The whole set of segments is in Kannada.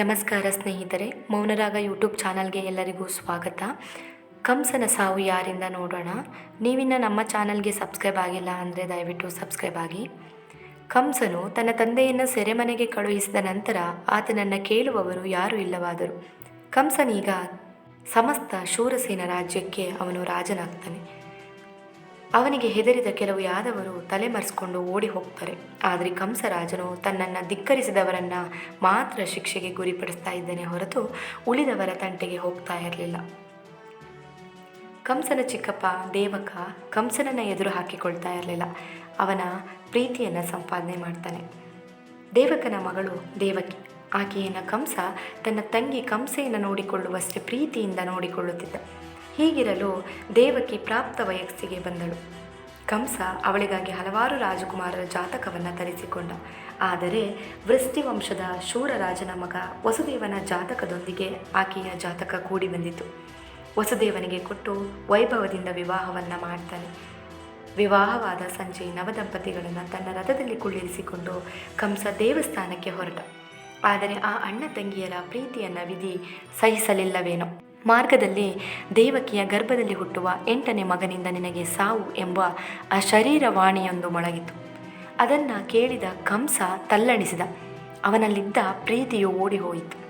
ನಮಸ್ಕಾರ ಸ್ನೇಹಿತರೆ, ಮೌನರಾಗ ಯೂಟ್ಯೂಬ್ ಚಾನಲ್ಗೆ ಎಲ್ಲರಿಗೂ ಸ್ವಾಗತ. ಕಂಸನ ಸಾವು ಯಾರಿಂದ ನೋಡೋಣ? ನೀವಿನ್ನು ನಮ್ಮ ಚಾನಲ್ಗೆ ಸಬ್ಸ್ಕ್ರೈಬ್ ಆಗಿಲ್ಲ ಅಂದರೆ ದಯವಿಟ್ಟು ಸಬ್ಸ್ಕ್ರೈಬ್ ಆಗಿ. ಕಂಸನು ತನ್ನ ತಂದೆಯನ್ನು ಸೆರೆಮನೆಗೆ ಕಳುಹಿಸಿದ ನಂತರ ಆತನನ್ನು ಕೇಳುವವರು ಯಾರೂ ಇಲ್ಲವಾದರು. ಕಂಸನೀಗ ಸಮಸ್ತ ಶೂರಸೇನ ರಾಜ್ಯಕ್ಕೆ ಅವನು ರಾಜನಾಗ್ತಾನೆ. ಅವನಿಗೆ ಹೆದರಿದ ಕೆಲವು ಯಾದವರು ತಲೆಮರೆಸ್ಕೊಂಡು ಓಡಿ ಹೋಗ್ತಾರೆ. ಆದರೆ ಕಂಸರಾಜನು ತನ್ನನ್ನು ಧಿಕ್ಕರಿಸಿದವರನ್ನು ಮಾತ್ರ ಶಿಕ್ಷೆಗೆ ಗುರಿಪಡಿಸ್ತಾ ಇದ್ದಾನೆ ಹೊರತು ಉಳಿದವರ ತಂಟೆಗೆ ಹೋಗ್ತಾ ಇರಲಿಲ್ಲ. ಕಂಸನ ಚಿಕ್ಕಪ್ಪ ದೇವಕ ಕಂಸನನ್ನು ಎದುರು ಹಾಕಿಕೊಳ್ತಾ ಇರಲಿಲ್ಲ. ಅವನ ಪ್ರೀತಿಯನ್ನು ಸಂಪಾದನೆ ಮಾಡ್ತಾನೆ. ದೇವಕನ ಮಗಳು ದೇವಕಿ. ಆಕೆಯನ್ನು ಕಂಸ ತನ್ನ ತಂಗಿ ಕಂಸೆಯನ್ನು ನೋಡಿಕೊಳ್ಳುವಷ್ಟೇ ಪ್ರೀತಿಯಿಂದ ನೋಡಿಕೊಳ್ಳುತ್ತಿದ್ದ. ಹೀಗಿರಲು ದೇವಕಿ ಪ್ರಾಪ್ತ ವಯಸ್ಸಿಗೆ ಬಂದಳು. ಕಂಸ ಅವಳಿಗಾಗಿ ಹಲವಾರು ರಾಜಕುಮಾರರ ಜಾತಕವನ್ನು ತರಿಸಿಕೊಂಡ. ಆದರೆ ವೃಷ್ಟಿವಂಶದ ಶೂರರಾಜನ ಮಗ ವಸುದೇವನ ಜಾತಕದೊಂದಿಗೆ ಆಕೆಯ ಜಾತಕ ಕೂಡಿ ಬಂದಿತು. ವಸುದೇವನಿಗೆ ಕೊಟ್ಟು ವೈಭವದಿಂದ ವಿವಾಹವನ್ನು ಮಾಡ್ತಾನೆ. ವಿವಾಹವಾದ ಸಂಜೆ ನವದಂಪತಿಗಳನ್ನು ತನ್ನ ರಥದಲ್ಲಿ ಕುಳ್ಳಿರಿಸಿಕೊಂಡು ಕಂಸ ದೇವಸ್ಥಾನಕ್ಕೆ ಹೊರಟ. ಆದರೆ ಆ ಅಣ್ಣ ತಂಗಿಯರ ಪ್ರೀತಿಯನ್ನು ವಿಧಿ ಸಹಿಸಲಿಲ್ಲವೇನೋ. ಮಾರ್ಗದಲ್ಲಿ ದೇವಕಿಯ ಗರ್ಭದಲ್ಲಿ ಹುಟ್ಟುವ ಎಂಟನೇ ಮಗನಿಂದ ನಿನಗೆ ಸಾವು ಎಂಬ ಅಶರೀರವಾಣಿಯೊಂದು ಶರೀರವಾಣಿಯೊಂದು ಮೊಳಗಿತು. ಅದನ್ನು ಕೇಳಿದ ಕಂಸ ತಲ್ಲಣಿಸಿದ. ಅವನಲ್ಲಿದ್ದ ಪ್ರೀತಿಯು ಓಡಿಹೋಯಿತು.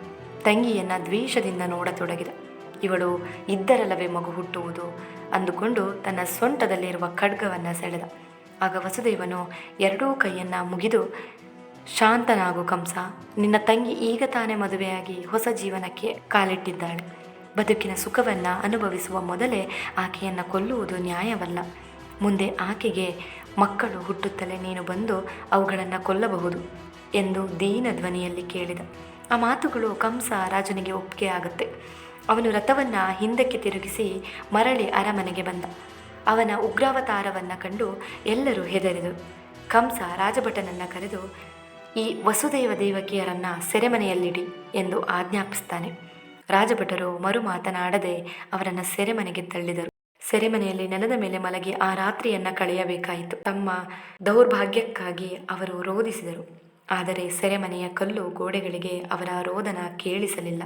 ತಂಗಿಯನ್ನು ದ್ವೇಷದಿಂದ ನೋಡತೊಡಗಿದ. ಇವಳು, ಇದ್ದರಲ್ಲವೇ ಮಗು ಹುಟ್ಟುವುದು? ಅಂದುಕೊಂಡು ತನ್ನ ಸೊಂಟದಲ್ಲಿರುವ ಖಡ್ಗವನ್ನು ಸೆಳೆದ. ಆಗ ವಸುದೇವನು ಎರಡೂ ಕೈಯನ್ನು ಮುಗಿದು, ಶಾಂತನಾಗು ಕಂಸ, ನಿನ್ನ ತಂಗಿ ಈಗ ತಾನೇ ಮದುವೆಯಾಗಿ ಹೊಸ ಜೀವನಕ್ಕೆ ಕಾಲಿಟ್ಟಿದ್ದಾಳೆ. ಬದುಕಿನ ಸುಖವನ್ನು ಅನುಭವಿಸುವ ಮೊದಲೇ ಆಕೆಯನ್ನು ಕೊಲ್ಲುವುದು ನ್ಯಾಯವಲ್ಲ. ಮುಂದೆ ಆಕೆಗೆ ಮಕ್ಕಳು ಹುಟ್ಟುತ್ತಲೇ ನೀನು ಬಂದು ಅವುಗಳನ್ನು ಕೊಲ್ಲಬಹುದು ಎಂದು ದೀನ ಧ್ವನಿಯಲ್ಲಿ ಕೇಳಿದ. ಆ ಮಾತುಗಳು ಕಂಸ ರಾಜನಿಗೆ ಒಪ್ಪಿಗೆ ಆಗುತ್ತೆ. ಅವನು ರಥವನ್ನು ಹಿಂದಕ್ಕೆ ತಿರುಗಿಸಿ ಮರಳಿ ಅರಮನೆಗೆ ಬಂದ. ಅವನ ಉಗ್ರಾವತಾರವನ್ನು ಕಂಡು ಎಲ್ಲರೂ ಹೆದರಿದರು. ಕಂಸ ರಾಜಭಟನನ್ನು ಕರೆದು, ಈ ವಸುದೇವ ದೇವಕಿಯರನ್ನು ಸೆರೆಮನೆಯಲ್ಲಿಡಿ ಎಂದು ಆಜ್ಞಾಪಿಸ್ತಾನೆ. ರಾಜಭಟರು ಮರು ಮಾತನಾಡದೆ ಅವರನ್ನು ಸೆರೆಮನೆಗೆ ತಳ್ಳಿದರು. ಸೆರೆಮನೆಯಲ್ಲಿ ನೆಲದ ಮೇಲೆ ಮಲಗಿ ಆ ರಾತ್ರಿಯನ್ನ ಕಳೆಯಬೇಕಾಯಿತು. ತಮ್ಮ ದೌರ್ಭಾಗ್ಯಕ್ಕಾಗಿ ಅವರು ರೋಧಿಸಿದರು. ಆದರೆ ಸೆರೆಮನೆಯ ಕಲ್ಲು ಗೋಡೆಗಳಿಗೆ ಅವರ ರೋದನ ಕೇಳಿಸಲಿಲ್ಲ.